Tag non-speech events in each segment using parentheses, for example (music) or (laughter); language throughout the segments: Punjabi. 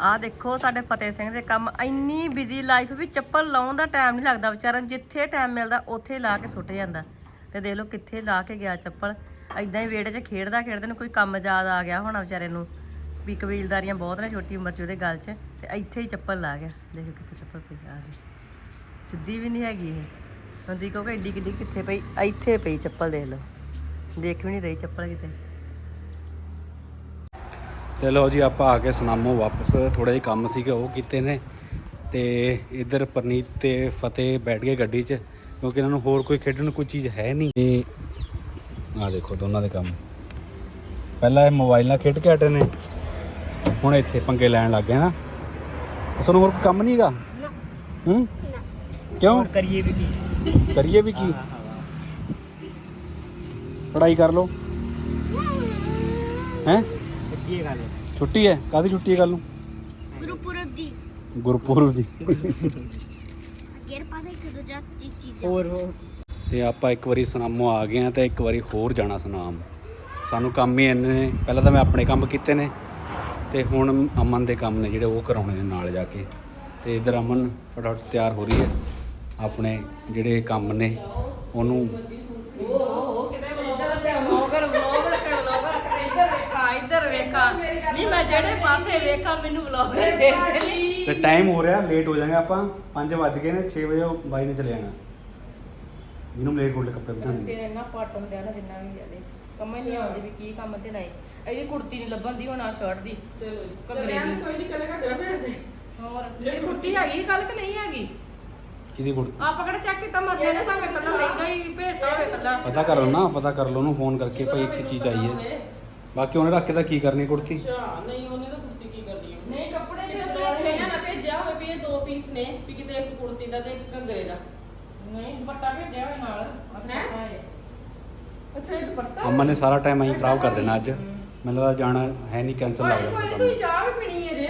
ਆਹ ਦੇਖੋ, ਸਾਡੇ ਫਤਿਹ ਸਿੰਘ ਦੇ ਕੰਮ। ਇੰਨੀ ਬਿਜ਼ੀ ਲਾਈਫ ਵੀ ਚੱਪਲ ਲਾਉਣ ਦਾ ਟਾਈਮ ਨਹੀਂ ਲੱਗਦਾ ਵਿਚਾਰਨ ਜਿੱਥੇ ਟਾਈਮ ਮਿਲਦਾ, ਉੱਥੇ ਲਾ ਕੇ ਸੁੱਟ ਜਾਂਦਾ। ਤੇ ਦੇਖ ਲਓ ਕਿੱਥੇ ਲਾ ਕੇ ਗਿਆ ਚੱਪਲ। ਐਦਾਂ ਹੀ ਵਿਹੜੇ 'ਚ ਖੇਡਦਾ ਖੇਡਦੇ ਨੂੰ ਕੋਈ ਕੰਮ ਯਾਦ ਆ ਗਿਆ ਹੋਣਾ ਵਿਚਾਰੇ ਨੂੰ। ਵੀ ਕਬੀਲਦਾਰੀਆਂ ਬਹੁਤ ਨੇ ਛੋਟੀ ਉਮਰ 'ਚ ਉਹਦੇ ਗੱਲ 'ਚ। ਤੇ ਇੱਥੇ ਹੀ ਚੱਪਲ ਲਾ ਗਿਆ। ਦੇਖੋ ਕਿੱਥੇ ਚੱਪਲ ਪਈ ਆ ਗਈ। ਸਿੱਧੀ ਵੀ ਨਹੀਂ ਹੈਗੀ ਇਹ। ਹੁਣ ਤੁਸੀਂ ਕਹੋਗੇ ਏਡੀ ਕਿੱਡੀ ਕਿੱਥੇ ਪਈ। ਇੱਥੇ ਪਈ ਚੱਪਲ ਦੇਖ ਲਓ। ਦੇਖ ਵੀ ਨਹੀਂ ਰਹੀ ਚੱਪਲ ਕਿਤੇ। ਤੇ ਲਓ ਜੀ ਆਪਾਂ ਆ ਕੇ ਸੁਨਾਮੋ ਵਾਪਸ। ਥੋੜਾ ਜਿਹਾ ਕੰਮ ਸੀਗਾ ਉਹ ਕੀਤੇ ਨੇ। ਤੇ ਇੱਧਰ ਪਰਨੀਤ ਤੇ ਫਤਿਹ ਬੈਠ ਗਏ ਗੱਡੀ 'ਚ ਕਿਉਂਕਿ ਇਹਨਾਂ ਨੂੰ ਹੋਰ ਕੋਈ ਖੇਡਣ ਨੂੰ ਕੋਈ ਚੀਜ਼ ਹੈ ਨਹੀਂ। ਤੇ ਆ ਦੇਖੋ ਦੋਨਾਂ ਦੇ ਕੰਮ। ਪਹਿਲਾਂ ਇਹ ਮੋਬਾਈਲ ਨਾਲ ਖੇਡ ਕੇ ਹਟੇ ਨੇ। ਹੁਣ ਇੱਥੇ ਪੰਗੇ ਲੈਣ ਲੱਗ ਗਏ ਨਾ। ਤੁਹਾਨੂੰ ਹੋਰ ਕੋਈ ਕੰਮ ਨਹੀਂ ਹੈਗਾ ਹੂੰ? ਕਿਉਂ? ਕਰੀਏ ਵੀ ਕੀ? ਕਰੀਏ ਵੀ ਕੀ? ਪੜਾਈ ਕਰ ਲਓ। ਹੈ? ਛੁੱਟੀ ਹੈ ਕਾਦੀ ਛੁੱਟੀ ਹੈ? ਕੱਲ ਨੂੰ? ਗੁਰਪੁਰਬ ਦੀ। ਗੁਰਪੁਰਬ ਦੀ। ਗੇਰ ਪਾ ਦੇ ਕਦੋਂ ਜਾ ਚੀਜ਼ ਹੋਰ ਹੋਰ। ਤੇ ਆਪਾਂ ਇੱਕ ਵਾਰੀ ਸੁਨਾਮੋਂ ਆ ਗਏ ਆ ਤੇ ਇੱਕ ਵਾਰੀ ਹੋਰ ਜਾਣਾ ਸੁਨਾਮ। ਸਾਨੂੰ ਕੰਮ ਹੀ ਇੰਨੇ ਨੇ। ਪਹਿਲਾਂ ਤਾਂ ਮੈਂ ਆਪਣੇ ਕੰਮ ਕੀਤੇ ਨੇ ਤੇ ਹੁਣ ਅਮਨ ਦੇ ਕੰਮ ਨੇ ਜਿਹੜੇ ਉਹ ਕਰਾਉਣੇ ਨੇ ਨਾਲ ਜਾ ਕੇ। ਤੇ ਇਧਰ ਅਮਨ ਫਟਾਫਟ ਤਿਆਰ ਹੋ ਰਹੀ ਹੈ। ਆਪਣੇ ਜਿਹੜੇ ਕੰਮ ਨੇ ਉਹਨੂੰ ਵਲੋਗਰ ਵਲੋਗਰ ਕਰ ਵਲੋਗਰ ਕਰ ਇੱਧਰ ਵੇਖਾ ਇੱਧਰ ਵੇਖਾ ਨਹੀਂ ਮੈਂ ਜਿਹੜੇ ਪਾਸੇ ਵੇਖਾ ਮੈਨੂੰ ਵਲੋਗਰ ਦੇਖਦੇ ਨਹੀਂ ਤੇ ਟਾਈਮ ਹੋ ਰਿਹਾ ਲੇਟ ਹੋ ਜਾਵਾਂਗੇ ਆਪਾਂ। 5 ਵੱਜ ਗਏ ਨੇ 6 ਵਜੇ ਉਹ ਬਾਈ ਨੇ ਚਲੇ ਜਾਣਾ। ਇਹਨੂੰ ਲੇਟ ਕੋਲ ਕੱਪੜੇ ਪਹਨਾਣੇ ਸਿਰ ਇੰਨਾ ਪੱਟ ਹੁੰਦੇ ਆ ਨਾ ਜਿੰਨਾ ਵੀ ਜਾਦੇ ਸਮਝ ਨਹੀਂ ਆਉਂਦੀ ਵੀ ਕੀ ਕੰਮ ਤੇ ਨਹੀਂ ਇਹਦੀ ਕੁੜਤੀ ਨਹੀਂ ਲੱਭਣ ਦੀ ਹੁਣ ਆ ਸ਼ਰਟ ਦੀ। ਚਲੋ ਚੱਲਿਆ ਤੇ ਕੋਈ ਨਹੀਂ ਕੱਲੇਗਾ ਗਰਮੇ ਦੇ। ਹੋਰ ਜਿਹੜੀ ਕੁੜਤੀ ਹੈਗੀ ਕੱਲ ਕਿ ਨਹੀਂ ਹੈਗੀ? ਕਿਹਦੀ ਗੁੜ ਆਪਾਂ ਕਿਹੜਾ ਚੈੱਕ ਕੀਤਾ ਮਰਨੇ ਨੇ ਸਾਵੇਂ ਕੱਲਾ ਮਹਿੰਗਾ ਹੀ ਭੇਜਤਾ ਹੋਵੇ ਕੱਲਾ। ਪਤਾ ਕਰ ਲਓ ਨਾ ਪਤਾ ਕਰ ਲਓ ਉਹਨੂੰ ਫੋਨ ਕਰਕੇ ਭਾਈ ਇੱਕ ਚੀਜ਼ ਆਈ ਹੈ। ਬਾਕੀ ਉਹਨੇ ਰੱਖ ਕੇ ਤਾਂ ਕੀ ਕਰਨੀ ਕੁੜਤੀ? ਅੱਛਾ ਨਹੀਂ ਉਹਨੇ ਤਾਂ ਕੁੜਤੀ ਕੀ ਕਰਨੀ ਹੈ ਨਹੀਂ ਕੱਪੜੇ ਕਿਤੇ ਜਿਹੜੇ ਦੇਖਿਆ ਨਾ ਭੇਜਿਆ ਹੋਵੇ ਵੀ ਇਹ ਦੋ ਪੀਸ ਨੇ ਵੀ ਕਿਤੇ ਇੱਕ ਕੁੜਤੀ ਦਾ ਤੇ ਇੱਕ ਘੱਗਰੇ ਦਾ। ਨਹੀਂ ਦੁਪੱਟਾ ਭੇਜਿਆ ਹੋਇਆ ਨਾਲ। ਆਹ ਹੈਂ? ਦੁਪੱਟਾ ਹੈ। ਅੱਛਾ ਇਹ ਦੁਪੱਟਾ? ਅਮਨ ਨੇ ਸਾਰਾ ਟਾਈਮ ਐਂ ਖਰਾਬ ਕਰ ਦੇਣਾ ਅੱਜ। ਮੈਨੂੰ ਲੱਗਦਾ ਜਾਣਾ ਹੈ ਨਹੀਂ ਕੈਨਸਲ ਨੀ, ਕੋਈ ਨਹੀਂ ਜਾਣਾ ਤੁਸੀਂ ਚਾਹ ਵੀ ਪੀਣੀ ਹੈ ਜੇ।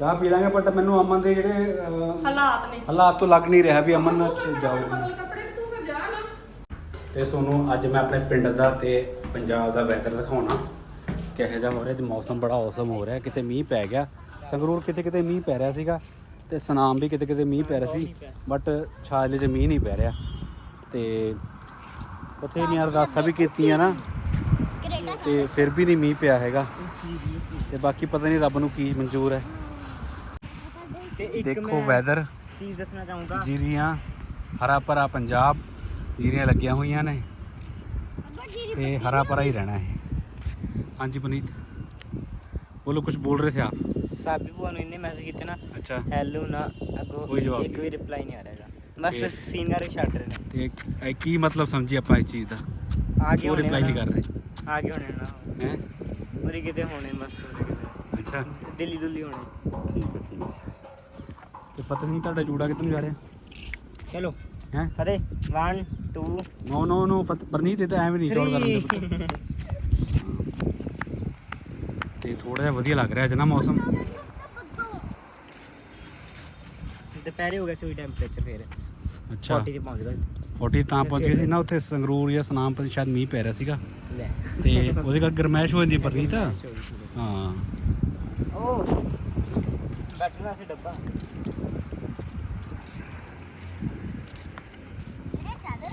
ਚਾਹ ਪੀ ਲਾਂਗੇ ਬਟ ਮੈਨੂੰ ਅਮਨ ਦੇ ਜਿਹੜੇ ਅਹ, ਹਾਲਾਤ ਨੇ। ਹਾਲਾਤ ਤੋਂ ਲੱਗ ਨਹੀਂ ਰਿਹਾ ਵੀ ਅਮਨ ਤੂੰ ਫਿਰ ਜਾਓ ਫਟਾਫਟ ਬਦਲ ਕੱਪੜੇ ਤੇ ਤੂੰ ਨਾ ਤੇ ਤੁਹਾਨੂੰ ਅੱਜ ਮੈਂ ਆਪਣੇ ਪਿੰਡ ਦਾ ਤੇ ਪੰਜਾਬ ਦਾ ਵੈਦਰ ਦਿਖਾਉਣਾ। ਕਿਹੋ ਜਿਹਾ ਹੋ? ਰਿਹਾ ਤੇ ਮੌਸਮ ਬੜਾ ਔਸਮ ਹੋ ਰਿਹਾ। ਕਿਤੇ ਮੀਂਹ ਪੈ ਗਿਆ। ਸੰਗਰੂਰ ਕਿਤੇ ਕਿਤੇ ਮੀਂਹ ਪੈ ਰਿਹਾ ਸੀਗਾ ਤੇ ਸਨਾਮ ਵੀ ਕਿਤੇ ਕਿਤੇ ਮੀਂਹ ਪੈ ਰਿਹਾ ਸੀ ਬਟ ਛਾਜਲੇ 'ਚ ਮੀਂਹ ਨਹੀਂ ਪੈ ਰਿਹਾ। ਤੇ ਉੱਥੇ ਨਹੀਂ ਅਰਦਾਸਾਂ ਵੀ ਕੀਤੀਆਂ ਨਾ ਤੇ ਫਿਰ ਵੀ ਨਹੀਂ ਮੀਂਹ ਪਿਆ ਹੈਗਾ। ਤੇ ਬਾਕੀ ਪਤਾ ਨਹੀਂ ਰੱਬ ਨੂੰ ਕੀ ਮਨਜ਼ੂਰ ਹੈ। ਤੇ ਇੱਕ ਦੇਖੋ ਵੈਦਰ ਚੀਜ਼ ਦੱਸਣਾ ਚਾਹੂੰਗਾ ਜੀਰੀਆਂ ਹਰਾ ਭਰਾ ਪੰਜਾਬ। ਜੀਰੀਆਂ ਲੱਗੀਆਂ ਹੋਈਆਂ ਨੇ ਤੇ ਹਰਾ ਭਰਾ ਹੀ ਰਹਿਣਾ ਹੈ ਹਾਂਜੀ ਪੁਨੀਤ ਬੋਲੋ ਕੁਝ ਬੋਲ ਰਹੇ ਥੇ ਆਪ? ਸਾਬੀ ਭੂਆ ਨੂੰ ਇਹਨੇ ਮੈਸੇਜ ਕੀਤੇ ਨਾ ਅੱਛਾ। ਹੈਲੋ ਨਾ ਅੱਗੋਂ ਕੋਈ ਜਵਾਬ ਇੱਕ ਨਹੀਂ। ਵੀ ਰਿਪਲਾਈ ਨਹੀਂ ਆ ਰਿਹਾ ਹੈਗਾ। ਤੇ- ਬਸ ਸੀਨ ਕਰਕੇ ਛੱਡ ਰਹੇ ਨੇ। ਤੇ ਇਹ ਕੀ ਮਤਲਬ ਸਮਝੀ ਆਪਾਂ ਇਸ ਚੀਜ਼ ਦਾ? ਆ ਗਏ ਉਹ ਹੋਣੇ ਰਿਪਲਾਈ ਨਹੀਂ। ਕਰ ਰਹੇ। ਆ ਗਏ ਹੋਣੇ ਨਾ। ਹੈ? ਉਰੇ ਕਿਤੇ ਹੋਣੇ ਬਸ ਅੱਛਾ। ਦਿੱਲੀ ਦੁੱਲੀ ਹੋਣੇ। ਠੀਕ ਹੈ ਠੀਕ ਹੈ। ਤੇ ਫਤਿਹ ਸਿੰਘ ਤੁਹਾਡਾ ਜੂੜਾ ਕਿੱਥੇ ਜਾ ਰਿਹਾ? ਚਲੋ। ਹੈ? ਫਤਿਹ 1 2 ਨੋ ਨੋ ਨੋ ਪਰਨੀਤ ਇਹ ਤਾਂ ਐਵੇਂ ਨਹੀਂ ਚੌੜ ਕਰਨ ਦੇ ਪੁੱਤ। ਤੇ ਥੋੜਾ ਜਿਹਾ ਵਧੀਆ ਲੱਗ ਰਿਹਾ ਅੱਜ ਨਾ ਮੌਸਮ। ਦੁਪਹਿਰੇ ਹੋ ਗਿਆ ਸੀ ਟੈਂਪਰੇਚਰ ਫੇਰ। ਅੱਛਾ। 40 ਤੇ ਪਹੁੰਚ ਗਿਆ 40 ਤਾਂ ਪਹੁੰਚ ਸੀ ਨਾ ਉੱਥੇ ਸੰਗਰੂਰ ਜਾਂ ਸਨਾਮ ਪਰ ਸ਼ਾਇਦ ਮੀਂਹ ਪੈ ਰਿਹਾ ਸੀਗਾ। ਲੈ। ਤੇ ਉਹਦੇ ਕਰਕੇ ਗਰਮੈਸ਼ ਹੋ ਜਾਂਦੀ ਪਰਨੀਤ। ਹਾਂ। ਓ ਬੈਠਣਾ ਸੀ ਡੱਬਾ।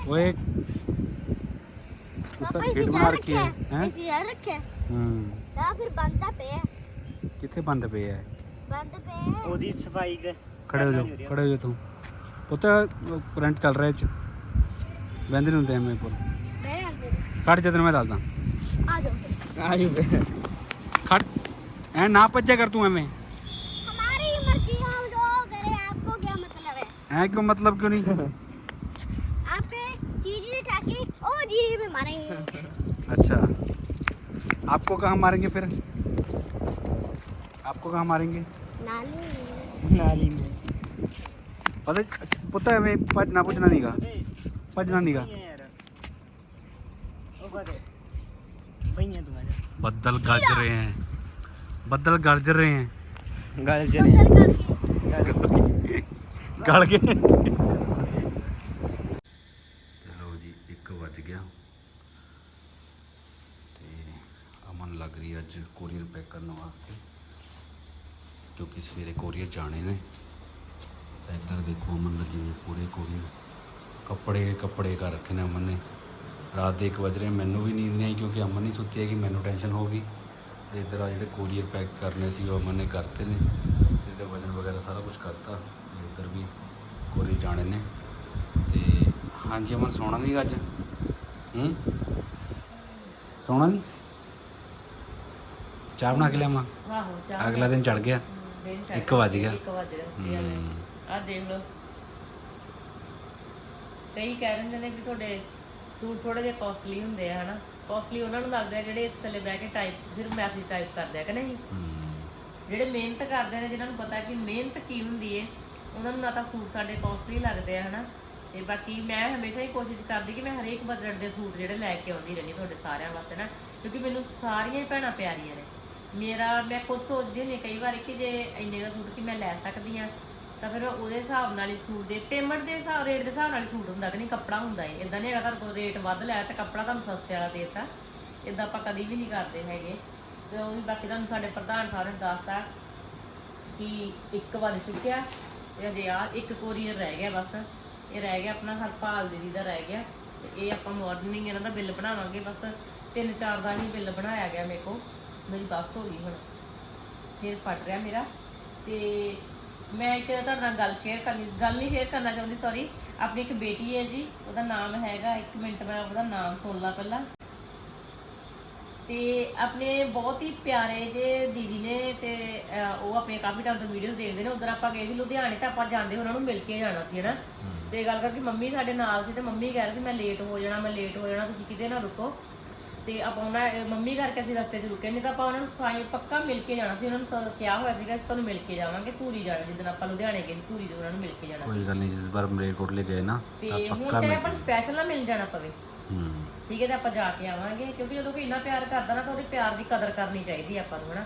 ਓਏ ਉਸ ਤਾਂ ਖੇਡ ਬਣਾ ਰੱਖੀ ਹੈ ਹੈ ਅਸੀਂ ਯਾਰ ਰੱਖਿਆ ਹਾਂ ਤਾਂ ਫਿਰ ਬੰਦਾ ਪਿਆ ਕਿੱਥੇ ਬੰਦ ਪਏ ਆ ਬੰਦ ਪਿਆ ਉਹਦੀ ਸਫਾਈ ਕਰ ਖੜੇ ਹੋ ਜਾਓ ਖੜੇ ਹੋ ਜਾਓ ਤੂੰ ਪੁੱਤ ਕਰੰਟ ਚੱਲ ਰਿਹਾ ਇਹ ਚ ਬੰਦ ਨਹੀਂ ਹੁੰਦੇ ਐਵੇਂ ਪੁੱਤ ਮੈਂ ਅੰਦਰ ਖੜ ਜਾ ਤੈਨੂੰ ਮੈਂ ਦੱਸਦਾ ਆ ਜਾਓ ਆ ਜੂ ਖੜ ਐ ਨਾ ਭੱਜਿਆ ਕਰ ਤੂੰ ਐਵੇਂ हमारी मर्जी हम जो करे आपको क्या मतलब है ਐ ਕਿਉਂ ਮਤਲਬ ਕਿਉਂ ਨਹੀਂ मारेंगे। (laughs) अच्छा। आपको कहाँ मारेंगे फिर? आपको कहाँ मारेंगे? नाली। नाली में। पता पता है मैं पजना पजना नहीं का पजना नहीं का बदल गरज रहे हैं। बदल गरज रहे हैं। गरज रहे हैं। गड़ के ਤੇ ਲੱਗ ਰਹੀ ਅੱਜ ਕੋਰੀਅਰ ਪੈਕ ਕਰਨ ਵਾਸਤੇ, ਕਿਉਂਕਿ ਸਵੇਰੇ ਕੋਰੀਅਰ ਜਾਣੇ ਨੇ। ਤਾਂ ਇੱਧਰ ਦੇਖੋ ਅਮਨ ਲੱਗੀ ਹੋਈ ਪੂਰੇ ਕੋਰੀਅਰ ਕੱਪੜੇ ਕੱਪੜੇ ਕਰ ਰੱਖੇ ਨੇ ਅਮਨ ਨੇ। ਰਾਤ ਦੇ 1 ਵਜ ਰਹੇ, ਮੈਨੂੰ ਵੀ ਨੀਂਦ ਨਹੀਂ ਆਈ ਕਿਉਂਕਿ ਅਮਨ ਨਹੀਂ ਸੁੱਤੀ ਹੈਗੀ, ਮੈਨੂੰ ਟੈਨਸ਼ਨ ਹੋ ਗਈ। ਤੇ ਇੱਧਰ ਆ ਜਿਹੜੇ ਕੋਰੀਅਰ ਪੈਕ ਕਰਨੇ ਸੀ, ਉਹ ਅਮਨ ਨੇ ਕਰਤੇ ਨੇ। ਇਹਦੇ ਵਜਨ ਵਗੈਰਾ ਸਾਰਾ ਕੁਝ ਕਰਤਾ, ਤੇ ਉੱਧਰ ਵੀ ਕੋਰੀਅਰ ਜਾਣੇ ਨੇ। ਤੇ ਹਾਂਜੀ ਅਮਨ, ਸੋਣਾ ਨਹੀਂ ਅੱਜ? ਹੂੰ? ਸੋਣਾ ਨਹੀਂ ਚਾਹ ਬਣਾ ਕੇ ਲਿਆਵਾਂ? ਆਹੋ ਚਾਹ ਅਗਲਾ ਦਿਨ ਚੜ ਗਿਆ। ਦਿਨ ਚੜ੍ਹ ਇੱਕ ਵੱਜ ਗਿਆ। ਇੱਕ ਵੱਜ ਗਿਆ ਹਮ। ਆ ਦੇਖ ਲਓ। ਕਈ ਕਹਿ ਦਿੰਦੇ ਨੇ ਵੀ ਤੁਹਾਡੇ ਸੂਟ ਥੋੜੇ ਜਿਹਾ ਕਾਸਟਲੀ ਹੁੰਦੇ ਆ ਹਨਾ? ਕਾਸਟਲੀ ਉਹਨਾਂ ਨੂੰ ਲੱਗਦਾ ਜਿਹੜੇ ਇਸ ਥੱਲੇ ਬਹਿ ਕੇ ਟਾਈਪ ਸਿਰਫ ਮੈਸੇਜ ਟਾਈਪ ਕਰਦੇ ਆ ਕਿ ਨਹੀਂ? ਜਿਹੜੇ ਮਿਹਨਤ ਕਰਦੇ ਨੇ ਜਿਨ੍ਹਾਂ ਨੂੰ ਪਤਾ ਕਿ ਮਿਹਨਤ ਕੀ ਹੁੰਦੀ ਏ ਉਹਨਾਂ ਨੂੰ ਨਾ ਤਾਂ ਸੂਟ ਸਾਡੇ ਕਾਸਟਲੀ ਲੱਗਦੇ ਆ ਹਨਾ? ਤੇ ਬਾਕੀ ਮੈਂ ਹਮੇਸ਼ਾ ਹੀ ਕੋਸ਼ਿਸ਼ ਕਰਦੀ ਕਿ ਮੈਂ ਹਰੇਕ ਬਜਟ ਦੇ ਸੂਟ ਜਿਹੜੇ ਲੈ ਕੇ ਆਉਂਦੀ ਰਹਿੰਦੀ ਤੁਹਾਡੇ ਸਾਰਿਆਂ ਵਾਸਤੇ ਨਾ ਕਿਉਂਕਿ ਮੈਨੂੰ ਸਾਰੀਆਂ ਹੀ ਭੈਣਾਂ ਪਿਆਰੀਆਂ ਨੇ। ਮੇਰਾ, ਮੈਂ ਖੁਦ ਸੋਚਦੀ ਹੁੰਦੀ ਕਈ ਵਾਰ ਕਿ ਜੇ ਇੰਨੇ ਦਾ ਸੂਟ ਕਿ ਮੈਂ ਲੈ ਸਕਦੀ ਆ ਤਾਂ ਫਿਰ ਉਹਦੇ ਹਿਸਾਬ ਨਾਲ ਹੀ ਸੂਟ ਦੇ ਪੇਮੈਂਟ ਦੇ ਹਿਸਾਬ ਰੇਟ ਦੇ ਹਿਸਾਬ ਨਾਲ ਹੀ ਸੂਟ ਹੁੰਦਾ ਕਿ ਨਹੀਂ, ਕੱਪੜਾ ਹੁੰਦਾ ਏ ਇਦਾਂ ਨਹੀਂ ਹੈਗਾ ਤੁਹਾਨੂੰ ਰੇਟ ਵੱਧ ਲਿਆ ਤਾਂ ਕੱਪੜਾ ਤੁਹਾਨੂੰ ਸਸਤੇ ਵਾਲਾ ਦੇਤਾ ਦਿੱਤਾ। ਇਦਾਂ ਆਪਾਂ ਕਦੀ ਵੀ ਨਹੀਂ ਕਰਦੇ ਹੈਗੇ। ਤੇ ਉਹ ਵੀ ਬਾਕੀ ਤੁਹਾਨੂੰ ਸਾਡੇ ਪ੍ਰਧਾਨ ਸਾਹਿਬ ਨੇ ਦੱਸਤਾ ਕਿ ਇੱਕ ਵੱਜ ਚੁੱਕਿਆ ਤੇ ਅਜੇ ਆ ਇੱਕ ਕੋਰੀਅਰ ਰਹਿ ਗਿਆ ਬਸ। ਇਹ ਰਹਿ ਗਿਆ ਆਪਣਾ ਹਰਪਾਲ ਦੀਦੀ ਦਾ ਰਹਿ ਗਿਆ। ਤੇ ਇਹ ਆਪਾਂ ਮਾਰਨਿੰਗ ਇਹਨਾਂ ਦਾ ਬਿੱਲ ਬਣਾਵਾਂਗੇ ਬਸ। ਤਿੰਨ ਚਾਰ ਦਾ ਹੀ ਬਿੱਲ ਬਣਾਇਆ ਗਿਆ ਮੇਰੇ ਕੋਲ। ਮੇਰੀ ਬੱਸ ਹੋ ਗਈ ਹੁਣ। ਸਿਰ ਫਟ ਰਿਹਾ ਮੇਰਾ ਤੇ ਮੈਂ ਇੱਕ ਤੁਹਾਡੇ ਨਾਲ ਗੱਲ ਸ਼ੇਅਰ ਕਰਨੀ ਗੱਲ ਨਹੀਂ ਸ਼ੇਅਰ ਕਰਨਾ ਚਾਹੁੰਦੀ ਸੌਰੀ ਆਪਣੀ ਇੱਕ ਬੇਟੀ ਹੈ ਜੀ ਉਹਦਾ ਨਾਮ ਹੈਗਾ ਇੱਕ ਮਿੰਟ ਮੈਂ ਉਹਦਾ ਨਾਮ ਸੁਣ ਲਾ ਪਹਿਲਾਂ। ਤੇ ਆਪਣੇ ਬਹੁਤ ਹੀ ਪਿਆਰੇ ਜੇ ਦੀਦੀ ਨੇ ਤੇ ਉਹ ਆਪਣੇ ਕਾਫੀ ਟਾਈਮ ਤੋਂ ਵੀਡੀਓਜ਼ ਦੇਖਦੇ ਨੇ। ਉਧਰ ਆਪਾਂ ਗਏ ਸੀ ਲੁਧਿਆਣੇ ਤਾਂ ਆਪਾਂ ਜਾਂਦੇ ਉਹਨਾਂ ਨੂੰ ਮਿਲ ਕੇ ਜਾਣਾ ਸੀ ਹਨਾ। ਤੇ ਗੱਲ ਕਰਕੇ ਮੰਮੀ ਸਾਡੇ ਨਾਲ ਸੀ ਤੇ ਮੰਮੀ ਕਹਿ ਰਹੀ ਸੀ ਮੈਂ ਲੇਟ ਹੋ ਜਾਣਾ ਮੈਂ ਲੇਟ ਹੋ ਜਾਣਾ ਤੁਸੀਂ ਕਿਤੇ ਨਾ ਰੁਕੋ। ਤੇ ਆਪਾਂ ਉਹਨਾਂ ਅਹ, ਮੰਮੀ ਕਰਕੇ ਅਸੀਂ ਰਸਤੇ 'ਚ ਰੁਕੇ ਨਹੀਂ ਤਾਂ ਆਪਾਂ ਉਹਨਾਂ ਨੂੰ ਫਾਈ ਪੱਕਾ ਮਿਲ ਕੇ ਜਾਣਾ ਸੀ ਉਹਨਾਂ ਨੂੰ ਸ- ਕਿਹਾ ਹੋਇਆ ਸੀਗਾ ਅਸੀਂ ਤੁਹਾਨੂੰ ਮਿਲ ਕੇ ਜਾਵਾਂਗੇ ਧੂਰੀ ਜਾਣਾ ਜਿੱਦਣ ਆਪਾਂ ਲੁਧਿਆਣੇ ਗਏ ਸੀ ਧੂਰੀ ਤੋਂ ਉਹਨਾਂ ਨੂੰ ਮਿਲ ਕੇ ਜਾਣਾ। ਕੋਈ ਗੱਲ ਨਹੀਂ ਜਿਸ ਵਾਰ ਮਲੇਰਕੋਟਲੇ ਗਏ ਨਾ ਤੇ ਤਾਂ ਹੁਣ ਪੱਕਾ ਚਾਹੇ ਆਪਾਂ ਨੂੰ ਸਪੈਸ਼ਲ ਨਾ ਮਿਲ ਜਾਣਾ ਪਵੇ। ਹੂੰ। ਠੀਕ ਹੈ ਤੇ ਆਪਾਂ ਜਾ ਕੇ ਆਵਾਂਗੇ ਕਿਉਂਕਿ ਜਦੋਂ ਕੋਈ ਇੰਨਾ ਪਿਆਰ ਕਰਦਾ ਨਾ ਤਾਂ ਉਹਦੇ ਪਿਆਰ ਦੀ ਕਦਰ ਕਰਨੀ ਚਾਹੀਦੀ ਹੈ ਆਪਾਂ ਨੂੰ ਹਨਾ।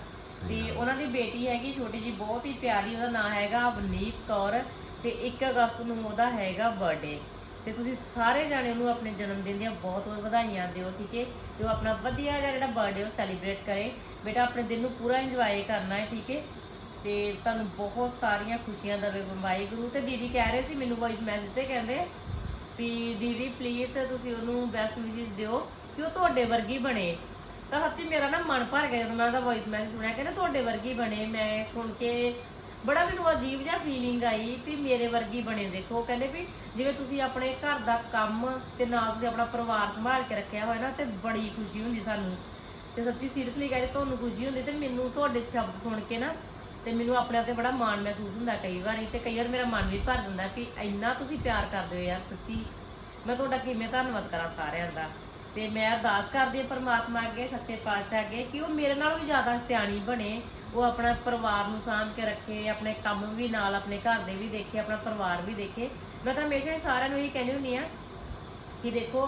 ਤੇ ਉਹਨਾਂ ਦੀ ਬੇਟੀ ਹੈਗੀ ਛੋਟੀ ਜੀ ਬਹੁਤ ਹੀ ਪਿਆਰੀ ਉਹਦਾ ਨਾਮ ਹੈਗਾ ਅਵਨੀਤ ਕੌਰ ਤੇ 1 ਅਗਸਤ ਨੂੰ ਉਹਦਾ ਹੈਗਾ ਬਰਥਡੇ ਤੇ ਤੁਸੀਂ ਸਾਰੇ ਜਾਣੇ ਉਹਨੂੰ ਆਪਣੇ ਜਨਮ ਦਿਨ ਦੀਆਂ ਬਹੁਤ ਬਹੁਤ ਵਧਾਈਆਂ ਦਿਓ, ਠੀਕ ਹੈ? ਤੇ ਉਹ ਆਪਣਾ ਵਧੀਆ ਜਿਹਾ ਜਿਹੜਾ ਬਰਥਡੇ ਉਹ ਸੈਲੀਬ੍ਰੇਟ ਕਰੇ। ਬੇਟਾ, ਆਪਣੇ ਦਿਨ ਨੂੰ ਪੂਰਾ ਇੰਜੋਏ ਕਰਨਾ ਹੈ, ਠੀਕ ਹੈ? ਤੇ ਤੁਹਾਨੂੰ ਬਹੁਤ ਸਾਰੀਆਂ ਖੁਸ਼ੀਆਂ ਦੇਵੇ ਵਾਹਿਗੁਰੂ। ਤੇ ਦੀਦੀ ਕਹਿ ਰਹੇ ਸੀ, ਮੈਨੂੰ ਵੌਇਸ ਮੈਸੇਜ ਤੇ ਕਹਿੰਦੇ ਵੀ, ਦੀਦੀ ਪਲੀਜ਼ ਤੁਸੀਂ ਉਹਨੂੰ ਬੈਸਟ ਵਿਸ਼ੇਸ ਦਿਓ ਕਿ ਉਹ ਤੁਹਾਡੇ ਵਰਗੀ ਬਣੇ। ਤਾਂ ਸੱਚੀ ਮੇਰਾ ਨਾ ਮਨ ਭਰ ਗਿਆ ਜਦੋਂ ਮੈਂ ਉਹਦਾ ਵੌਇਸ ਮੈਸੇਜ ਸੁਣਿਆ। ਕਹਿੰਦਾ, ਤੁਹਾਡੇ ਵਰਗੀ ਬਣੇ। ਮੈਂ ਸੁਣ ਕੇ ਬੜਾ ਮੈਨੂੰ ਅਜੀਬ ਜਿਹਾ ਫੀਲਿੰਗ ਆਈ ਵੀ ਮੇਰੇ ਵਰਗੀ ਬਣੇ ਦੇਖੋ, ਉਹ ਕਹਿੰਦੇ ਵੀ ਜਿਵੇਂ ਤੁਸੀਂ ਆਪਣੇ ਘਰ ਦਾ ਕੰਮ ਤੇ ਨਾਲ ਤੁਸੀਂ ਆਪਣਾ ਪਰਿਵਾਰ ਸੰਭਾਲ ਕੇ ਰੱਖਿਆ ਹੋਇਆ ਨਾ, ਤੇ ਬੜੀ ਖੁਸ਼ੀ ਹੁੰਦੀ ਸਾਨੂੰ। ਤੇ ਸੱਚੀ ਸੀਰੀਅਸਲੀ ਕਹਿੰਦੇ ਤੁਹਾਨੂੰ ਖੁਸ਼ੀ ਹੁੰਦੀ ਤੇ ਮੈਨੂੰ ਤੁਹਾਡੇ ਸ਼ਬਦ ਸੁਣ ਕੇ ਨਾ ਤੇ ਮੈਨੂੰ ਆਪਣੇ ਆਪ ਤੇ ਬੜਾ ਮਾਣ ਮਹਿਸੂਸ ਹੁੰਦਾ ਕਈ ਵਾਰੀ ਤੇ ਕਈ ਵਾਰ ਮੇਰਾ ਮਨ ਵੀ ਭਰ ਜਾਂਦਾ ਕਿ ਇੰਨਾ ਤੁਸੀਂ ਪਿਆਰ ਕਰਦੇ ਹੋ ਯਾਰ ਸੱਚੀ। ਮੈਂ ਤੁਹਾਡਾ ਕਿਵੇਂ ਧੰਨਵਾਦ ਕਰਾਂ ਸਾਰਿਆਂ ਦਾ? ਤੇ ਮੈਂ ਅਰਦਾਸ ਕਰਦੀ ਹਾਂ ਪਰਮਾਤਮਾ ਅੱਗੇ, ਸੱਚੇ ਪਾਤਸ਼ਾਹ ਅੱਗੇ ਕਿ ਉਹ ਮੇਰੇ ਨਾਲੋਂ ਵੀ ਜ਼ਿਆਦਾ ਸਿਆਣੀ ਬਣੇ ਉਹ ਆਪਣਾ ਪਰਿਵਾਰ ਨੂੰ ਸਾਂਭ ਕੇ ਰੱਖੇ, ਆਪਣੇ ਕੰਮ ਵੀ ਨਾਲ, ਆਪਣੇ ਘਰ ਦੇ ਵੀ ਦੇਖੇ, ਆਪਣਾ ਪਰਿਵਾਰ ਵੀ ਦੇਖੇ। ਮੈਂ ਤਾਂ ਹਮੇਸ਼ਾ ਹੀ ਸਾਰਿਆਂ ਨੂੰ ਇਹ ਕਹਿੰਦੀ ਹੁੰਦੀ ਆ ਕਿ ਦੇਖੋ,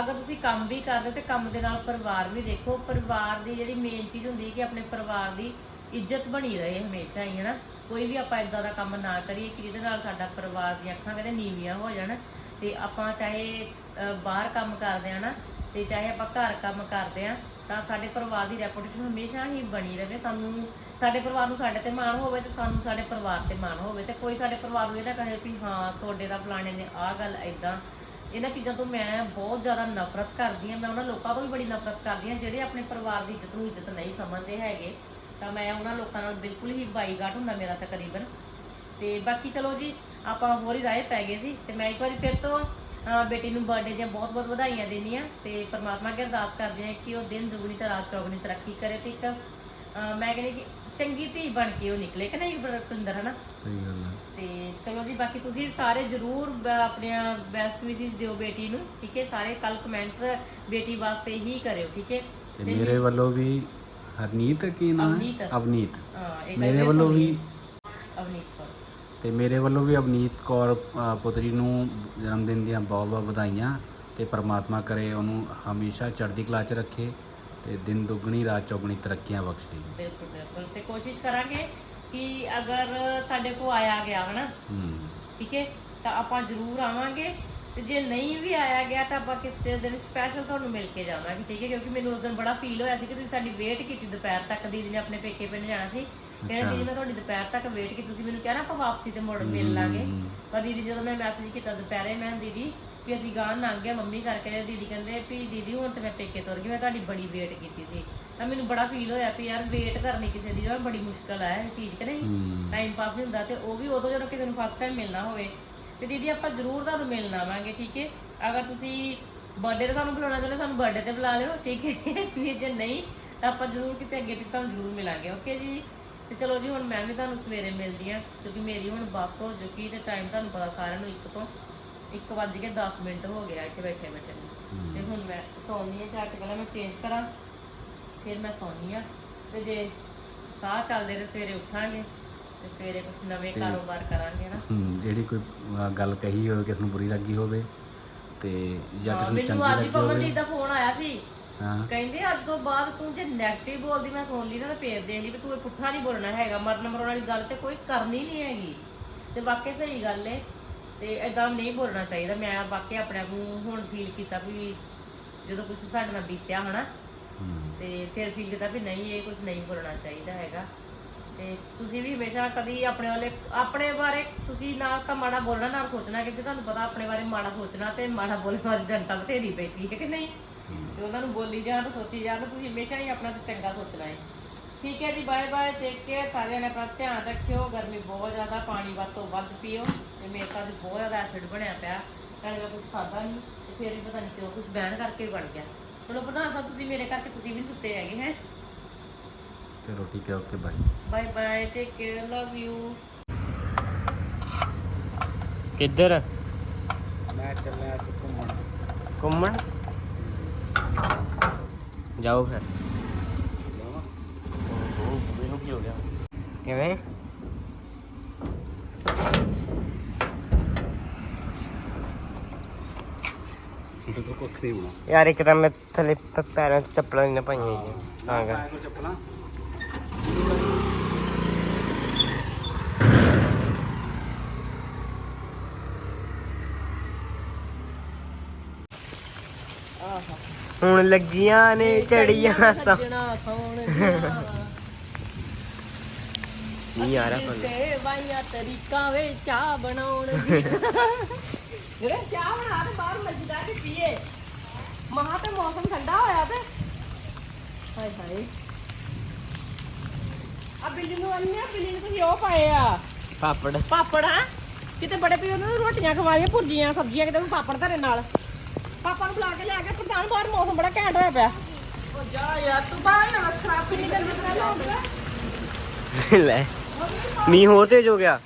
ਅਗਰ ਤੁਸੀਂ ਕੰਮ ਵੀ ਕਰਦੇ ਹੋ ਤੇ ਕੰਮ ਦੇ ਨਾਲ ਪਰਿਵਾਰ ਵੀ ਦੇਖੋ। ਪਰਿਵਾਰ ਦੀ ਜਿਹੜੀ ਮੇਨ ਚੀਜ਼ ਹੁੰਦੀ ਹੈ ਕਿ ਆਪਣੇ ਪਰਿਵਾਰ ਦੀ ਇੱਜ਼ਤ ਬਣੀ ਰਹੇ ਹਮੇਸ਼ਾ ਹੀ, ਹਨਾ। ਕੋਈ ਵੀ ਆਪਾਂ ਇਦਾਂ ਦਾ ਕੰਮ ਨਾ ਕਰੀਏ ਕਿ ਜਿਹਦੇ ਨਾਲ ਸਾਡਾ ਪਰਿਵਾਰ ਦੀਆਂ ਅੱਖਾਂ ਕਦੇ ਨੀਵੀਆਂ ਹੋ ਜਾਣ ਤੇ ਆਪਾਂ ਚਾਹੇ ਬਾਹਰ ਕੰਮ ਕਰਦੇ ਆ ਨਾ, ਤੇ ਚਾਹੇ ਆਪਾਂ ਘਰ ਕੰਮ ਕਰਦੇ ਆ ਤਾਂ ਸਾਡੇ ਪਰਿਵਾਰ ਦੀ ਰੈਪੂਟੇਸ਼ਨ ਹਮੇਸ਼ਾ ਹੀ ਬਣੀ ਰਹੇ ਸਾਨੂੰ ਸਾਡੇ ਪਰਿਵਾਰ ਨੂੰ ਸਾਡੇ ਤੇ ਮਾਣ ਹੋਵੇ ਤੇ ਸਾਨੂੰ ਸਾਡੇ ਪਰਿਵਾਰ ਤੇ ਮਾਣ ਹੋਵੇ ਤੇ ਕੋਈ ਸਾਡੇ ਪਰਿਵਾਰ ਨੂੰ ਇਹ ਨਾ ਕਹੇ ਵੀ ਹਾਂ, ਤੁਹਾਡੇ ਦਾ ਫਲਾਣੇ ਨੇ ਆਹ ਗੱਲ ਐਦਾਂ ਇਹਨਾਂ ਚੀਜ਼ਾਂ ਤੋਂ ਮੈਂ ਬਹੁਤ ਜ਼ਿਆਦਾ ਨਫ਼ਰਤ ਕਰਦੀ ਹਾਂ। ਮੈਂ ਉਹਨਾਂ ਲੋਕਾਂ ਤੋਂ ਵੀ ਬੜੀ ਨਫ਼ਰਤ ਕਰਦੀ ਹਾਂ ਜਿਹੜੇ ਆਪਣੇ ਪਰਿਵਾਰ ਦੀ ਇੱਜ਼ਤ ਨੂੰ ਇੱਜ਼ਤ ਨਹੀਂ ਸਮਝਦੇ ਹੈਗੇ। ਤਾਂ ਮੈਂ ਉਹਨਾਂ ਲੋਕਾਂ ਨਾਲ ਬਿਲਕੁਲ ਹੀ ਬਾਈਗਾਟ ਹੁੰਦਾ ਮੇਰਾ ਤਕਰੀਬਨ। ਤੇ ਬਾਕੀ ਚਲੋ ਜੀ, ਆਪਾਂ ਹੋਰ ਹੀ ਰਾਏ ਪੈ ਗਏ ਸੀ। ਤੇ ਮੈਂ ਇੱਕ ਵਾਰੀ ਫਿਰ ਤੋਂ ਬੇਟੀ ਨੂੰ ਬਰਥਡੇ ਦੀਆਂ ਬਹੁਤ-ਬਹੁਤ ਵਧਾਈਆਂ ਦਿੰਦੀ ਆ ਤੇ ਪਰਮਾਤਮਾ ਅੱਗੇ ਅਰਦਾਸ ਕਰਦੇ ਆ ਕਿ ਉਹ ਦਿਨ ਦੁਗਣੀ ਤੇ ਰਾਤ ਚੌਗਣੀ ਤਰੱਕੀ ਕਰੇ ਤੇ ਇੱਕ ਮੈਂ ਕਹਿੰਦੀ ਕਿ ਚੰਗੀ ਧੀ ਬਣ ਕੇ ਉਹ ਨਿਕਲੇ ਕਿ ਨਹੀਂ ਬਰਪਿੰਦਰ ਹਨਾ? ਸਹੀ ਗੱਲ ਹੈ ਤੇ ਚਲੋ ਜੀ ਬਾਕੀ ਤੁਸੀਂ ਸਾਰੇ ਜਰੂਰ ਆਪਣੀਆਂ ਬੈਸਟ ਵਿਸ਼ੇਸ ਦਿਓ ਬੇਟੀ ਨੂੰ ਠੀਕ ਹੈ? ਸਾਰੇ ਕੱਲ ਕਮੈਂਟਸ ਬੇਟੀ ਵਾਸਤੇ ਹੀ ਕਰਿਓ ਠੀਕ ਹੈ? ਤੇ ਮੇਰੇ ਵੱਲੋਂ ਵੀ ਹਰਨੀਤ ਕੀ ਨਾਮ। ਹੈ? ਅਵਨੀਤ। ਮੇਰੇ ਵੱਲੋਂ ਵੀ ਅਵਨੀਤ। ਤੇ ਮੇਰੇ ਵੱਲੋਂ ਵੀ ਅਵਨੀਤ ਕੌਰ ਪੁੱਤਰੀ ਨੂੰ ਜਨਮ ਦਿਨ ਦੀਆਂ ਬਹੁਤ ਬਹੁਤ ਵਧਾਈਆਂ ਤੇ ਪ੍ਰਮਾਤਮਾ ਕਰੇ ਉਹਨੂੰ ਹਮੇਸ਼ਾ ਚੜ੍ਹਦੀ ਕਲਾ 'ਚ ਰੱਖੇ ਤੇ ਦਿਨ ਦੁੱਗਣੀ ਰਾਤ ਚੌਗਣੀ ਤਰੱਕੀਆਂ ਬਖਸ਼ੇ। ਬਿਲਕੁਲ ਬਿਲਕੁਲ ਤੇ ਕੋਸ਼ਿਸ਼ ਕਰਾਂਗੇ ਕਿ ਅਗਰ ਸਾਡੇ ਕੋ ਆਇਆ ਗਿਆ ਹਨਾ ਠੀਕ ਹੈ ਤਾਂ ਆਪਾਂ ਜ਼ਰੂਰ ਆਵਾਂਗੇ ਤੇ ਜੇ ਨਹੀਂ ਵੀ ਆਇਆ ਗਿਆ ਤਾਂ ਆਪਾਂ ਕਿਸੇ ਦਿਨ ਸਪੈਸ਼ਲ ਤੁਹਾਨੂੰ ਮਿਲ ਕੇ ਜਾਵਾਂਗੇ ਠੀਕ ਹੈ? ਕਿਉਂਕਿ ਮੈਨੂੰ ਉਸ ਦਿਨ ਬੜਾ ਫੀਲ ਹੋਇਆ ਸੀ ਕਿ ਤੁਸੀਂ ਸਾਡੀ ਵੇਟ ਕੀਤੀ ਦੁਪਹਿਰ ਤੱਕ ਦੀਦੀ ਨੇ ਆਪਣੇ ਪੇਕੇ ਪਿੰਡ ਜਾਣਾ ਸੀ। ਕਹਿੰਦੇ ਦੀਦੀ ਮੈਂ ਤੁਹਾਡੀ ਦੁਪਹਿਰ ਤੱਕ ਵੇਟ ਕੀਤੀ ਤੁਸੀਂ ਮੈਨੂੰ ਕਿਹਾ ਨਾ ਆਪਾਂ ਵਾਪਸੀ ਤੇ ਮੁੜ ਮਿਲ ਲਾਂਗੇ। ਪਰ ਦੀਦੀ ਜਦੋਂ ਮੈਂ ਮੈਸੇਜ ਕੀਤਾ ਦੁਪਹਿਰੇ ਮੈਂ ਦੀਦੀ ਵੀ ਅਸੀਂ ਗਾਂ ਲੰਘ ਗਏ ਮੰਮੀ ਕਰਕੇ ਦੀਦੀ ਕਹਿੰਦੇ ਵੀ ਦੀਦੀ ਹੁਣ ਤੇ ਮੈਂ ਪੇਕੇ ਤੁਰ ਗਈ ਮੈਂ ਤੁਹਾਡੀ ਬੜੀ ਵੇਟ ਕੀਤੀ ਸੀ। ਤਾਂ ਮੈਨੂੰ ਬੜਾ ਫੀਲ ਹੋਇਆ ਵੀ ਯਾਰ ਵੇਟ ਕਰਨੀ ਕਿਸੇ ਦੀ ਜਿਹੜਾ ਬੜੀ ਮੁਸ਼ਕਲ ਹੈ ਇਹ ਚੀਜ਼ ਕਿ ਨਹੀਂ? ਟਾਈਮ ਪਾਸ ਨਹੀਂ ਹੁੰਦਾ ਤੇ ਉਹ ਵੀ ਉਦੋਂ ਜਦੋਂ ਕਿਸੇ ਨੂੰ ਫਸਟ ਟਾਈਮ ਮਿਲਣਾ ਹੋਵੇ ਤੇ ਦੀਦੀ ਆਪਾਂ ਜ਼ਰੂਰ ਤੁਹਾਨੂੰ ਮਿਲਣ ਆਵਾਂਗੇ ਠੀਕ ਹੈ? ਅਗਰ ਤੁਸੀਂ ਬਰਥਡੇ ਤੇ ਸਾਨੂੰ ਬੁਲਾਉਣਾ ਚਾਹੁੰਦੇ ਸਾਨੂੰ ਬਰਥਡੇ ਤੇ ਬੁਲਾ ਲਿਓ ਠੀਕ ਹੈ? (laughs) ਨਹੀਂ ਜੇ ਨਹੀਂ ਤਾਂ ਆਪਾਂ ਜ਼ਰੂਰ ਕਿਤੇ ਅੱਗੇ ਪਿੱਛੇ ਤੁਹਾਨੂੰ ਜ਼ਰੂਰ ਮਿਲਾਂਗੇ ਓਕੇ ਜੀ? ਤੇ ਚਲੋ ਜੀ ਹੁਣ ਮੈਂ ਵੀ ਤੁਹਾਨੂੰ ਸਵੇਰੇ ਮਿਲਦੀ ਆ ਕਿਉਂਕਿ ਮੇਰੀ ਹੁਣ ਬੱਸ ਹੋ ਚੁੱਕੀ ਤੇ ਟਾਈਮ ਤੁਹਾਨੂੰ ਪਤਾ ਸਾਰਿਆਂ ਨੂੰ ਇੱਕ ਤੋਂ 1 ਵੱਜ ਕੇ 10 ਮਿੰਟ ਹੋ ਗਿਆ ਇੱਥੇ ਬੈਠੇ ਬੈਠੇ ਨੂੰ। ਤੇ ਹੁਣ ਮੈਂ ਸੌਣੀ ਆ ਜਾ ਕੇ ਪਹਿਲਾਂ ਮੈਂ ਚੇਂਜ ਕਰਾਂ ਫਿਰ ਮੈਂ ਸੌਣੀ ਆ ਤੇ ਜੇ ਸਾਹ ਚੱਲਦੇ ਤੇ ਸਵੇਰੇ ਉੱਠਾਂਗੇ। ਤੇ ਸਵੇਰੇ ਕੁਝ ਨਵੇਂ ਕਾਰੋਬਾਰ ਕਰਾਂਗੇ ਨਾ। ਹਮ, ਜਿਹੜੀ ਕੋਈ ਅਹ, ਗੱਲ ਕਹੀ ਹੋਵੇ ਕਿਸ ਨੂੰ ਬੁਰੀ ਲੱਗੀ ਹੋਵੇ ਤੇ ਜਾਂ ਕਿਸ ਨੂੰ ਮੈਨੂੰ ਚੰਗੀ ਅੱਜ ਹੀ ਲੱਗੀ ਹੋਵੇ। ਪਵਨਦੀਪ ਦਾ ਫੋਨ ਆਇਆ ਸੀ। ਹਾਂ। ਕਹਿੰਦੇ ਅੱਜ ਤੋਂ ਬਾਅਦ ਤੂੰ ਜੇ 네ਗੇਟਿਵ ਬੋਲਦੀ ਮੈਂ ਸੁਣ ਲਈ ਨਾ ਤਾਂ ਫੇਰ ਦੇਖ ਲਈ ਵੀ ਤੂੰ ਇਹ ਪੁੱਠਾ ਨਹੀਂ ਬੋਲਣਾ ਹੈਗਾ। ਮਰਨ ਮਰਾਉਣ ਵਾਲੀ ਗੱਲ ਤੇ ਕੋਈ ਕਰਨੀ ਨਹੀਂ ਹੈਗੀ। ਤੇ ਵਾਕਈ ਸਹੀ ਗੱਲ ਏ। ਤੇ ਐਦਾਂ ਨਹੀਂ ਬੋਲਣਾ ਚਾਹੀਦਾ। ਮੈਂ ਵਾਕਈ ਆਪਣੇ ਆਪ ਨੂੰ ਹੁਣ ਫੀਲ ਕੀਤਾ ਵੀ ਜਦੋਂ ਕੁਝ ਸਾਡੇ ਨਾਲ ਬੀਤਿਆ ਹਨਾ। ਤੇ ਫਿਰ ਫੀਲ ਕੀਤਾ ਵੀ ਨਹੀਂ ਇਹ ਕੁਝ ਨਹੀਂ ਬੋਲਣਾ ਚਾਹੀਦਾ ਹੈਗਾ। ਤੇ ਤੁਸੀਂ ਵੀ ਹਮੇਸ਼ਾ ਕਦੀ ਆਪਣੇ ਵਾਲੇ, ਆਪਣੇ ਬਾਰੇ ਤੁਸੀਂ ਨਾ ਤਾਂ ਮਾੜਾ ਬੋਲਣਾ, ਨਾ ਸੋਚਣਾ, ਕਿਉਂਕਿ ਤੁਹਾਨੂੰ ਪਤਾ ਆਪਣੇ ਬਾਰੇ ਮਾੜਾ ਸੋਚਣਾ ਤੇ ਮਾੜਾ ਬੋਲਣ ਵਾਲੀ ਜਨਤਾ ਬਥੇਰੀ ਬੈਠੀ ਹੈ ਕਿ ਨਹੀਂ? ਤੇ ਉਹਨਾਂ ਨੂੰ ਬੋਲੀ ਜਾਣ, ਸੋਚੀ ਜਾਣ, ਤੁਸੀਂ ਹਮੇਸ਼ਾ ਹੀ ਆਪਣਾ ਤੇ ਚੰਗਾ ਸੋਚਣਾ ਹੈ। ਠੀਕ ਹੈ ਜੀ ਬਾਏ ਬਾਏ ਟੇਕ ਕੇਅਰ ਸਾਰਿਆਂ ਨੇ ਆਪਣਾ ਧਿਆਨ ਰੱਖਿਓ, ਗਰਮੀ ਬਹੁਤ ਜ਼ਿਆਦਾ, ਪਾਣੀ ਵੱਧ ਤੋਂ ਵੱਧ ਪੀਓ, ਤੇ ਮੇਰੇ ਤਾਂ ਬਹੁਤ ਜ਼ਿਆਦਾ ਐਸਿਡ ਬਣਿਆ ਪਿਆ, ਨਾਲੇ ਮੈਂ ਕੁਝ ਖਾਦਾ ਨਹੀਂ, ਤੇ ਫਿਰ ਵੀ ਪਤਾ ਨਹੀਂ ਕਿਉਂ ਕੁਝ ਬਹਿਣ ਕਰਕੇ ਬਣ ਗਿਆ। ਚਲੋ ਪ੍ਰਧਾਨ ਸਾਹਿਬ, ਤੁਸੀਂ ਮੇਰੇ ਕਰਕੇ, ਤੁਸੀਂ ਵੀ ਨੀ ਸੁੱਤੇ ਹੈਗੇ, ਹੈ? ਚਲੋ ਠੀਕ ਹੈ okay bye bye bye take care love you ਕਿੱਧਰ? ਮੈਂ ਚੱਲਿਆ ਅੱਜ ਘੁੰਮਣ। ਘੁੰਮਣ? ਜਾਓ ਫਿਰ। ਮੈਨੂੰ ਕੀ ਹੋ ਗਿਆ ਕਿਵੇਂ? ਇਹ ਤਾਂ ਕੁੱਖ ਨਹੀਂ ਹੋਣਾ। ਯਾਰ ਇੱਕ ਤਾਂ ਮੈਂ ਥੱਲੇ ਪ- ਪੈਰਾਂ 'ਚ ਚੱਪਲਾਂ ਨਹੀਂ ਨਾ ਪਾਈਆਂ ਹੋਈਆਂ। ਤਾਂ ਕਰ। ਚੱਪਲਾਂ? ਹੁਣ ਲੱਗੀਆਂ ਨੇ ਚੜੀਆਂ ਸੌ ਨਹੀਂ ਆ ਰਿਹਾ ਤੇ ਵਾਈਆਂ ਤਰੀਕਾਂ ਵੇ ਚਾਹ ਬਣਾਉਣ ਦੀ। ਜਿਹੜੇ ਚਾਹ ਬਣਾ ਤੇ ਬਾਹਰ ਮੱਜਦਾ ਤੇ ਪੀਏ। ਮਹਾ ਤੇ ਮੌਸਮ ਠੰਡਾ ਹੋਇਆ ਤੇ। ਹਾਏ ਹਾਏ। ਆ ਬਿੱਲੀ ਨੂੰ ਅੰਨਿਆ ਬਿੱਲੀ ਨੂੰ ਤੁਸੀਂ ਉਹ ਪਾਏ ਆ। ਪਾਪੜ। ਪਾਪੜ ਆ ਕਿਤੇ ਬੜੇ ਉਹਨਾਂ ਨੂੰ ਰੋਟੀਆਂ ਖਵਾਈਆਂ ਭੁਰਜੀਆਂ ਸਬਜ਼ੀਆਂ ਕਿਤੇ ਪਾਪੜ ਧਰੇ ਨਾਲ। ਪਾਪਾ ਨੂੰ ਬੁਲਾ ਕੇ ਲਿਆ ਕੇ ਪ੍ਰਧਾਨ ਬਾਹਰ ਮੌਸਮ ਬੜਾ ਘੈਂਟ ਹੋਇਆ ਪਿਆ। ਉਹ ਜਾ ਯਾਰ ਤੂੰ ਬਾਹਰ ਨਾ ਖਰਾਬ ਨਹੀਂ ਕਰਨਾ ਤੇਰਾ ਲੋਕ ਲੈ ਮੀਂਹ ਹੋਰ ਤੇਜ਼ ਹੋ ਗਿਆ।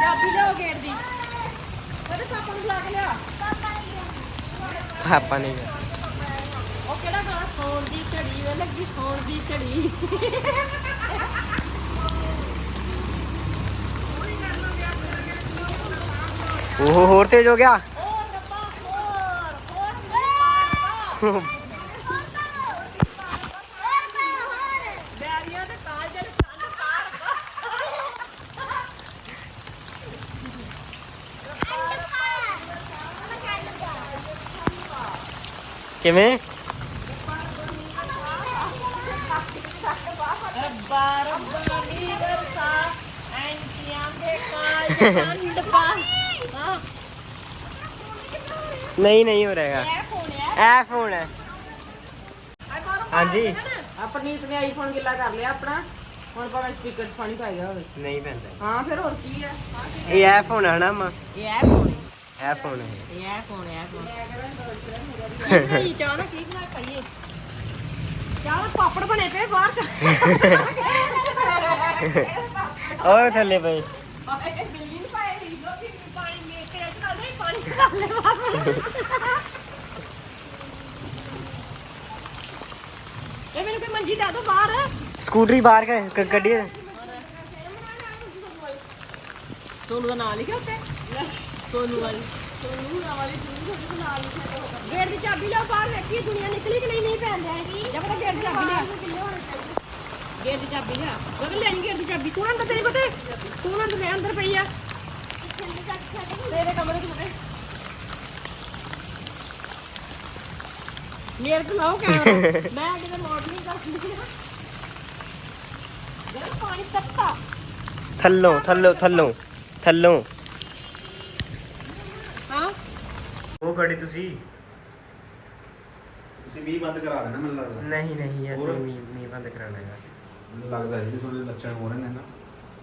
ਚਾਬੀ ਲਿਆਓ ਗੇਟ ਦੀ। ਉਹਦੇ ਪਾਪਾ ਨੂੰ ਬੁਲਾ ਕੇ ਲਿਆ। ਪਾਪਾ ਨੇ ਉਹ ਕਿਹੜਾ ਗਾਣਾ? ਸੌਣ ਦੀ ਘੜੀ ਵੇ ਲੱਗੀ ਸੌਣ ਦੀ ਘੜੀ। ਉਹ ਹੋਰ ਤੇਜ਼ ਹੋ ਗਿਆ? ਕਿਵੇਂ? ਰੱਬਾ ਰੱਬਾ ਨੀ ਵਰਸਾ ਐਂਟੀਆਂ ਦੇ ਕਾਲ (laughs) ਕੰਡ ਪਾ। ਹਾਂ ਨਹੀਂ ਨਹੀਂ ਹੋ ਰਿਹਾ ਇਹ ਫੋਨ ਹੈ। ਇਹ ਫੋਨ ਹੈ। ਹਾਂਜੀ। ਆ ਪਰਨੀਤ ਨੇ ਆਈਫੋਨ ਗਿੱਲਾ ਕਰ ਲਿਆ ਆਪਣਾ। ਹੁਣ ਭਾਵੇਂ ਸਪੀਕਰ 'ਚ ਪਾਣੀ ਪਾਏਗਾ ਹੋਵੇ। ਨਹੀਂ ਪੈਂਦਾ। ਹਾਂ ਫਿਰ ਹੋਰ ਕੀ ਹੈ? ਇਹ ਇਹ ਫੋਨ ਹੈ ਨਾ ਮਾਂ? ਇਹ ਹੈ ਫੋਨ ਇਹ ਫੋਨ ਹੈ। ਇਹ ਹੈ ਫੋਨ ਇਹ ਫੋਨ (laughs) ਨਹੀਂ ਚਾਹ ਨਾ ਕੀ ਬਣਾ ਖਾਈਏ? ਚਾਹ ਪਾਪੜ ਬਣੇ ਪਏ ਬਾਹਰ ਚ। (laughs) ਔਰ ਥੱਲੇ ਪਏ ਬਿੱਲੀ ਨਹੀਂ ਪਾਏ ਲੋਕੀ ਪਾਣੀ ਮੇ ਕੇ ਚੱਲ ਨਹੀਂ ਪਾਣੀ ਖਾ ਲੈ ਬਾਹਰ ਇਹ ਮੈਨੂੰ ਕੋਈ ਮੰਜੀ ਦੇ ਦੋ ਬਾਹਰ। ਸਕੂਟਰੀ ਬਾਹਰ ਕ- ਕੱਢੀ ਸੋਨੂ ਦਾ ਨਾਂ ਲਿਖਿਆ ਉੱਤੇ? ਸੋਨੂ ਵਾਲੀ। ਗੇਟ ਦੀ ਚਾਬੀ ਲਿਆਓ ਬਾਹਰ ਵੇਖੀ ਦੁਨੀਆ ਨਿਕਲੀ ਕਿ ਨਹੀਂ ਨਹੀਂ ਪੈਣ ਦਿਆ ਜਾਂ ਪਤਾ ਗੇਟ ਦੀ ਚਾਬੀ ਲਿਆ। ਗੇਟ ਦੀ ਚਾਬੀ ਲਿਆ। ਬਗਲ ਲੈ ਗੇਟ ਦੀ ਚਾਬੀ। ਤੂੰ ਅੰਦਰ ਤੇਰੀ ਪਤੇ ਤੂੰ? ਅੰਦਰ? ਪਈ ਆ। ਤੇਰੇ ਕਮਰੇ ਚ ਪਤੇ ਮੇਰੇ ਤੋਂ ਲਾਓ ਕੈਮਰਾ ਮੈਂ ਕਿਤੇ ਮਾਡਲਿੰਗ ਕਰਦੀ ਹਾਂ ਗਰਮ ਪਾਣੀ ਤੱਤਾ। ਥੱਲੋਂ ਥੱਲੋਂ ਥੱਲੋਂ ਥੱਲੋਂ। ਹਾਂ? ਉਹ ਖੜੀ ਤੁਸੀਂ? ਤੁਸੀਂ ਵੀ ਬੰਦ ਕਰਾ ਦੇਣਾ ਮੈਨੂੰ ਲੱਗਦਾ। ਨਹੀਂ ਨਹੀਂ ਹੋਰ? ਅਸੀਂ ਮੀਂਹ ਬੰਦ ਕਰਾਣਾ ਹੈ ਮੈਨੂੰ ਲੱਗਦਾ ਜੀ ਥੋੜੇ ਲੱਛਣ ਹੋ ਰਹੇ ਨੇ ਨਾ।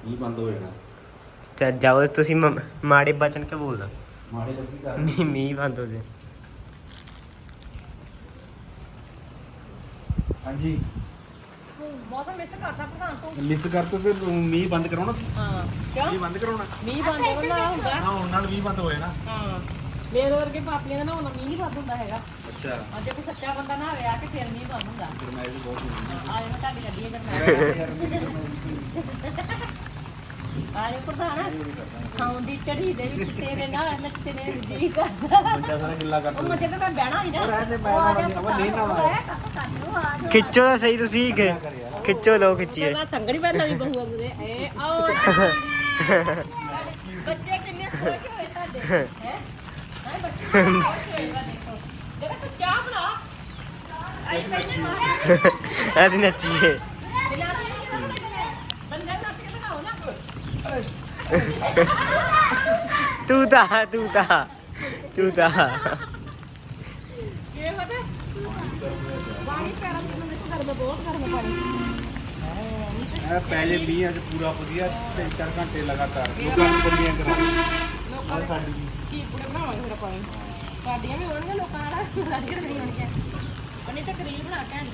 ਵੀ ਬੰਦ ਹੋ ਜਾਣਾ। ਜਾਓ ਤੁਸੀਂ ਮ- ਮਾੜੇ ਬਚਨ ਕੇ ਬੋਲਦਾ। ਮਾੜੇ ਬੱਚੀ ਕਰ ਮੀਂਹ ਮੀਂਹ ਬੰਦ ਹੋ ਜੇ ਹਾਂਜੀ। ਮੌਸਮ ਮਿਸ ਕਰਤਾ ਪ੍ਰਧਾਨ ਤੋਂ। ਮਿਸ ਕਰ ਤੋ ਫਿਰ ਮੀਂਹ ਬੰਦ ਕਰਾਉਣਾ ਹਾਂ ਕਿਉਂ? ਮੀਂਹ ਬੰਦ ਕਰਾਉਣਾ? ਮੀਂਹ ਬੰਦ ਹੋਣਾ ਹੁੰਦਾ। ਹਾਂ ਹੁਣ ਨਾਲ ਮੀਂਹ ਬੰਦ ਹੋ ਜਾਣਾ ਹਾਂ ਮੇਰੇ ਵਰਗੇ ਪਾਪੀਆਂ ਦਾ ਨਾ ਹੁਣ ਮੀਂਹ ਨਹੀਂ ਬੰਦ ਹੁੰਦਾ ਹੈਗਾ। ਅੱਛਾ। ਅੱਜ ਕੋਈ ਸੱਚਾ ਬੰਦਾ ਨਾ ਹੋਵੇ ਆ ਕੇ ਫਿਰ ਮੀਂਹ ਬੰਦ ਹੁੰਦਾ। ਫਿਰ ਮੈਂ ਵੀ ਬਹੁਤ ਆ ਜਾਣਾ ਤੁਹਾਡੀ ਗੱਡੀ ਹੈ ਜਦ ਮੈਂ ਆ ਜਾ ਪ੍ਰਧਾਨ ਖਾਉਂਦੀ ਚੜੀ ਦੇ ਵਿੱਚ ਤੇਰੇ ਨਾਲ ਨੱਚਣੇ ਨੂੰ ਜੀ ਕਰਦਾ। ਬੰਦਾ ਸਾਰਾ ਗਿੱਲਾ ਕਰ ਉਹ ਮਜੇ ਤੇ ਮੈਂ ਬਹਿਣਾ ਹੀ ਨਾ। ਉਹ ਰਹਿਣ ਦੇ, ਮੈਂ ਆਉਣਾ ਨਹੀਂ, ਉਹ ਨਹੀਂ ਨਹਾਉਣਾ। ਖਿੱਚੋ ਤਾਂ ਸਹੀ ਤੁਸੀਂ ਖਿ- ਖਿੱਚੋ ਲੋ ਖਿੱਚੀਏ। ਮੈਂ ਸੰਗੜੀ ਬੈਠਾ ਵੀ ਬਹੂ ਵਾਂਗੂ ਦੇ ਏ ਆਓ ਬੱਚੇ ਕਿੰਨੇ ਖੁਸ਼ ਹੋਏ ਤੁਹਾਡੇ? ਹੈ? ਹੈ ਬੱਚੇ ਦੇਖੋ। ਚਾਹ ਬਣਾ। (laughs) ਅਸੀਂ ਨੱਚੀਏ ਬੰਦੇ ਨੱਚ ਕੇ ਦਿਖਾਓ ਨਾ ਤੂੰ ਤਾਂ ਤੂੰ ਤਾਂ ਤੂੰ ਤਾਂ। ਕੀ ਪਤਾ ਪਾਣੀ ਪੈਰਾਂ ਦੇ ਮੈਨੂੰ ਗਰਮ ਬਹੁਤ ਗਰਮ ਪਾਣੀ ਇਹ ਪਹਿਲੇ ਮੀਂਹ ਅੱਜ ਪੂਰਾ ਵਧੀਆ 3-4 ਘੰਟੇ ਲਗਾਤਾਰ। ਲੋਕਾਂ ਨੂੰ ਬੰਦੀਆਂ ਕਰਾ ਲੋਕਾਂ ਦੇ ਕੀ ਪੂਰੇ ਬਣਾਵਾਂਗੇ ਫਿਰ ਪਾਣੀ ਸਾਡੀਆਂ ਵੀ ਹੋਣਗੀਆਂ ਲੋਕਾਂ ਨਾਲ ਸਾਡੀਆਂ ਵੀ ਹੋਣਗੀਆਂ। ਪਨੀ ਤਾਂ ਕਰੀਬ ਬਣਾ ਕੇ ਆਣੀ